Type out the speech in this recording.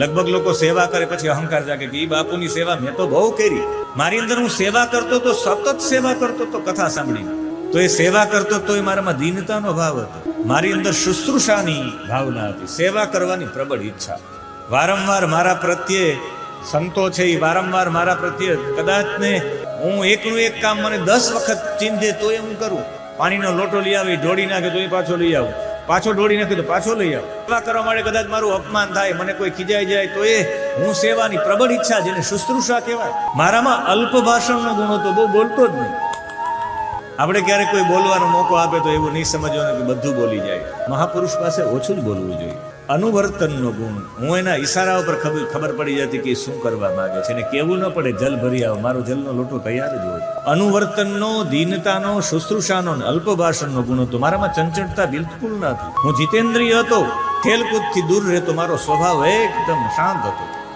લગભગ લોકો સેવા કરે, પછી અહંકાર જાગે કે એ બાપુની સેવા મેં તો બહુ કરી. મારી અંદર હું સેવા કરતો તો સતત સેવા કરતો તો કથા સાંભળી તો એ સેવા કરતો તો એ મારામાં દીનતાનો ભાવ હતો. મારી અંદર શુશ્રુષાની ભાવના હતી. સેવા કરવાની પ્રબળ ઈચ્છા. વારંવાર મારા પ્રત્યે સંતો છે એ વારંવાર મારા પ્રત્યે કદાચ ને હું એકનું એક કામ મને દસ વખત ચિંધે તો એ હું કરું. પાણીનો લોટો લઈ આવી, ઢોળી નાખે તો એ પાછો લઈ આવું. પાછો ઢોળી નાખે તો પાછો લઈ આવું. સેવા કરવા માટે કદાચ મારું અપમાન થાય, મને કોઈ ખીજાઈ જાય, તો એ હું સેવાની પ્રબળ ઈચ્છા જેને શુશ્રુષા કહેવાય. મારામાં અલ્પ ભાષણનો ગુણ હતો, બહુ બોલતો જ નહીં. આપણે ક્યારેક કોઈ બોલવાનો મોકો આપે તો એવું નહીં સમજવાનું કે બધું બોલી જાય. મહાપુરુષ પાસે ઓછું જ બોલવું જોઈએ. અનુવર્તનનો ગુણ. હું એના ઈશારા ઉપર ખબર ખબર પડી જતી કે શું કરવા માંગે છે અને કેવું ન પડે જલ ભરી આવો. મારો જલનો લોટો તૈયાર જ હોય. અનુવર્તનનો, દીનતાનો, શુશ્રુષાનો અને અલ્પ ભાષણનો ગુણ હતો. મારામાં ચંચળતા બિલકુલ ન હતી. હું જીતેન્દ્રિય હતો. ખેલકૂદથી દૂર રહેતો. મારો સ્વભાવ એકદમ શાંત હતો.